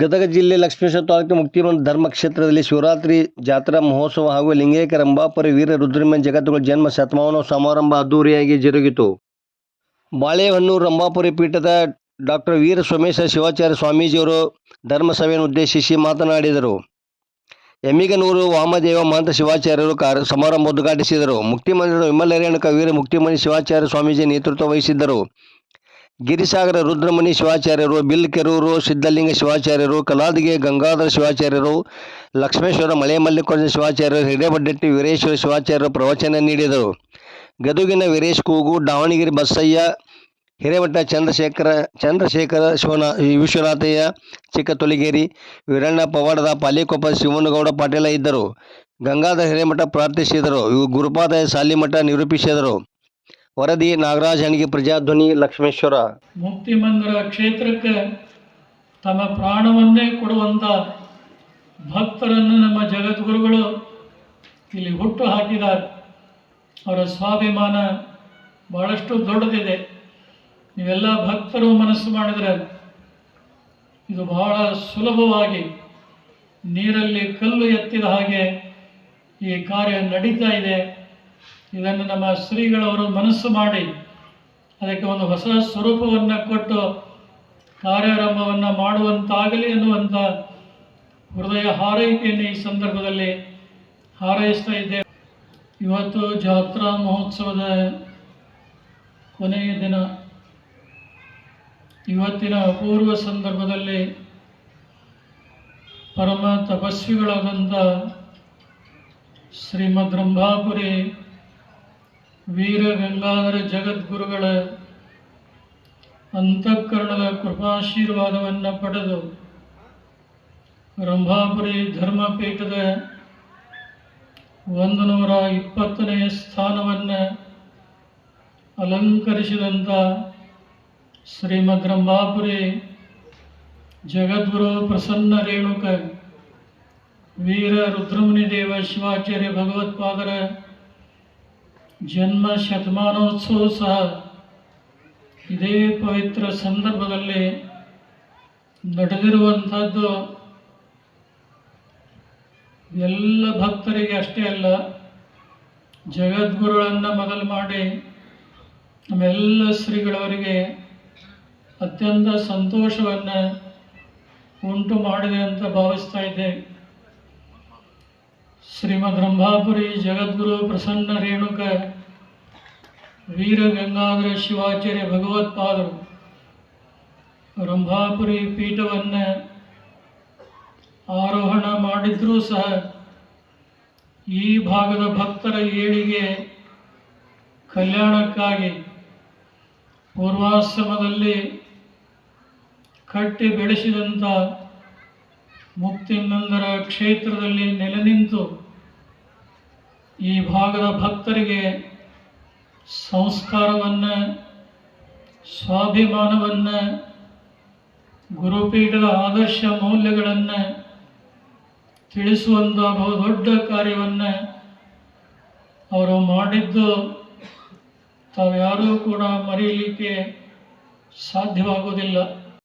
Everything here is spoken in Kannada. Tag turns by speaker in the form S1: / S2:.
S1: ಗದಗ ಜಿಲ್ಲೆ ಲಕ್ಷ್ಮೇಶ್ವರ ತಾಲೂಕು ಮುಕ್ತಿಮಂತ್ ಧರ್ಮಕ್ಷೇತ್ರದಲ್ಲಿ ಶಿವರಾತ್ರಿ ಜಾತ್ರಾ ಮಹೋತ್ಸವ ಹಾಗೂ ಲಿಂಗೈಕ ರಂಭಾಪುರಿ ವೀರ ರುದ್ರಮನ್ ಜಗತ್ತುಗಳ ಜನ್ಮ ಶತಮಾನೋತ್ಸವ ಸಮಾರಂಭ ಅದ್ದೂರಿಯಾಗಿ ಜರುಗಿತು. ಬಾಳೆಹೊನ್ನೂರು ರಂಭಾಪುರಿ ಪೀಠದ ಡಾಕ್ಟರ್ ವೀರ ಸೋಮೇಶ್ವರ ಶಿವಾಚಾರ್ಯ ಸ್ವಾಮೀಜಿಯವರು ಧರ್ಮಸಭೆಯನ್ನು ಉದ್ದೇಶಿಸಿ ಮಾತನಾಡಿದರು. ಎಮ್ಮಿಗನೂರು ವಾಮದೇವ ಮಹಂತ ಶಿವಾಚಾರ್ಯರು ಕಾರ್ಯ ಸಮಾರಂಭ ಉದ್ಘಾಟಿಸಿದರು. ಮುಕ್ತಿಮಂದಿರದ ವಿಮಲ ರೇಣುಕ ವೀರ ಮುಕ್ತಿಮಣಿ ಶಿವಾಚಾರ್ಯ ಸ್ವಾಮೀಜಿ ನೇತೃತ್ವ ವಹಿಸಿದ್ದರು. ಗಿರಿಸಾಗರ ರುದ್ರಮಣಿ ಶಿವಾಚಾರ್ಯರು, ಬಿಲ್ಕೆರೂರು ಸಿದ್ಧಲಿಂಗ ಶಿವಾಚಾರ್ಯರು, ಕಲಾದಿಗೆ ಗಂಗಾಧರ ಶಿವಾಚಾರ್ಯರು, ಲಕ್ಷ್ಮೇಶ್ವರ ಮಳೆ ಮಲ್ಲಿಕಾರ್ಜುನ ಶಿವಾಚಾರ್ಯರು, ಹಿರೇಬಡ್ಡಟ್ಟಿ ವೀರೇಶ್ವರ ಶಿವಾಚಾರ್ಯರು ಪ್ರವಚನ ನೀಡಿದರು. ಗದುಗಿನ ವೀರೇಶ್ ಕೂಗು, ದಾವಣಗೆರೆ ಬಸಯ್ಯ, ಹಿರೇಮಠ ಚಂದ್ರಶೇಖರ ಚಂದ್ರಶೇಖರ ಶಿವನಾ ವಿಶ್ವನಾಥಯ್ಯ, ಚಿಕ್ಕತೊಲಿಗೇರಿ, ವೀರಣ್ಣ ಪವಾಡದ, ಪಾಲಿಕೊಪ್ಪ ಶಿವನಗೌಡ ಪಾಟೀಲ ಇದ್ದರು. ಗಂಗಾಧರ ಹಿರೇಮಠ ಪ್ರಾರ್ಥಿಸಿದರು. ಗುರುಪಾದ ಸಾಲಿಮಠ ನಿರೂಪಿಸಿದರು. ವರದಿ, ನಾಗರಾಜ್ ಹಣಿಗೆ ಪ್ರಜಾಧ್ವನಿ, ಲಕ್ಷ್ಮೇಶ್ವರ.
S2: ಮುಕ್ತಿ ಮಂದಿರ ಕ್ಷೇತ್ರಕ್ಕೆ ತಮ್ಮ ಪ್ರಾಣವನ್ನೇ ಕೊಡುವಂಥ ಭಕ್ತರನ್ನು ನಮ್ಮ ಜಗದ್ಗುರುಗಳು ಇಲ್ಲಿ ಹುಟ್ಟು ಹಾಕಿದ್ದಾರೆ. ಅವರ ಸ್ವಾಭಿಮಾನ ಬಹಳಷ್ಟು ದೊಡ್ಡದಿದೆ. ನೀವೆಲ್ಲ ಭಕ್ತರು ಮನಸ್ಸು ಮಾಡಿದರೆ ಇದು ಬಹಳ ಸುಲಭವಾಗಿ ನೀರಲ್ಲಿ ಕಲ್ಲು ಎತ್ತಿದ ಹಾಗೆ ಈ ಕಾರ್ಯ ನಡೀತಾ ಇದೆ. ಇದನ್ನು ನಮ್ಮ ಶ್ರೀಗಳವರು ಮನಸ್ಸು ಮಾಡಿ ಅದಕ್ಕೆ ಒಂದು ಹೊಸ ಸ್ವರೂಪವನ್ನು ಕೊಟ್ಟು ಕಾರ್ಯಾರಂಭವನ್ನು ಮಾಡುವಂತಾಗಲಿ ಅನ್ನುವಂಥ ಹೃದಯ ಹಾರೈಕೆಯನ್ನು ಈ ಸಂದರ್ಭದಲ್ಲಿ ಹಾರೈಸ್ತಾ ಇದ್ದೇವೆ. ಇವತ್ತು ಜಾತ್ರಾ ಮಹೋತ್ಸವದ ಕೊನೆಯ ದಿನ. ಇವತ್ತಿನ ಅಪೂರ್ವ ಸಂದರ್ಭದಲ್ಲಿ ಪರಮ ತಪಸ್ವಿಗಳಾದಂಥ ಶ್ರೀಮದ್ ರಂಭಾಪುರಿ ವೀರ ಗಂಗಾಧರ ಜಗದ್ಗುರುಗಳ, ಅಂತಃಕರಣದ ಕೃಪಾಶೀರ್ವಾದವನ್ನು ಪಡೆದು ರಂಭಾಪುರಿ ಧರ್ಮಪೀಠದ ಒಂದು ನೂರ ಇಪ್ಪತ್ತನೆಯ ಸ್ಥಾನವನ್ನು ಅಲಂಕರಿಸಿದಂಥ ಶ್ರೀಮದ್ ರಂಭಾಪುರಿ ಜಗದ್ಗುರು ಪ್ರಸನ್ನ ರೇಣುಕ, ವೀರ ರುದ್ರಮುನಿ ದೇವ ಶಿವಾಚಾರ್ಯ ಭಗವತ್ಪಾದರ ಜನ್ಮ ಶತಮಾನೋತ್ಸವ ಸಹ ಇದೇ ಪವಿತ್ರ ಸಂದರ್ಭದಲ್ಲಿ ನಡೆದಿರುವಂಥದ್ದು ಎಲ್ಲ ಭಕ್ತರಿಗೆ ಅಷ್ಟೇ ಅಲ್ಲ, ಜಗದ್ಗುರುಗಳನ್ನು ಮೊದಲು ಮಾಡಿ ನಮ್ಮೆಲ್ಲ ಶ್ರೀಗಳವರಿಗೆ ಅತ್ಯಂತ ಸಂತೋಷವನ್ನು ಉಂಟು ಮಾಡಿದೆ ಅಂತ ಭಾವಿಸ್ತಾ ಇದ್ದೇವೆ. ಶ್ರೀಮದ್ ರಂಭಾಪುರಿ ಜಗದ್ಗುರು ಪ್ರಸನ್ನ ರೇಣುಕ ವೀರ ಗಂಗಾಧರ ಶಿವಾಚಾರ್ಯ ಭಗವತ್ಪಾದರು. ರಂಭಾಪುರಿ ಪೀಠವನ್ನು ಆರೋಹಣ ಮಾಡಿದ್ರೂ ಸಹ ಈ ಭಾಗದ ಭಕ್ತರ ಏಳಿಗೆ ಕಲ್ಯಾಣಕ್ಕಾಗಿ ಪೂರ್ವಾಶ್ರಮದಲ್ಲಿ ಕಟ್ಟಿ ಬೆಳೆಸಿದಂಥ ಮುಕ್ತಿನಂದರ ಕ್ಷೇತ್ರದಲ್ಲಿ ನೆಲೆ ನಿಂತು ಈ ಭಾಗದ ಭಕ್ತರಿಗೆ ಸಂಸ್ಕಾರವನ್ನು, ಸ್ವಾಭಿಮಾನವನ್ನು, ಗುರುಪೀಠದ ಆದರ್ಶ ಮೌಲ್ಯಗಳನ್ನು ತಿಳಿಸುವಂಥ ಬಹುದೊಡ್ಡ ಕಾರ್ಯವನ್ನು ಅವರು ಮಾಡಿದ್ದು ತಾವ್ಯಾರೂ ಕೂಡ ಮರೆಯಲಿಕ್ಕೆ ಸಾಧ್ಯವಾಗುವುದಿಲ್ಲ.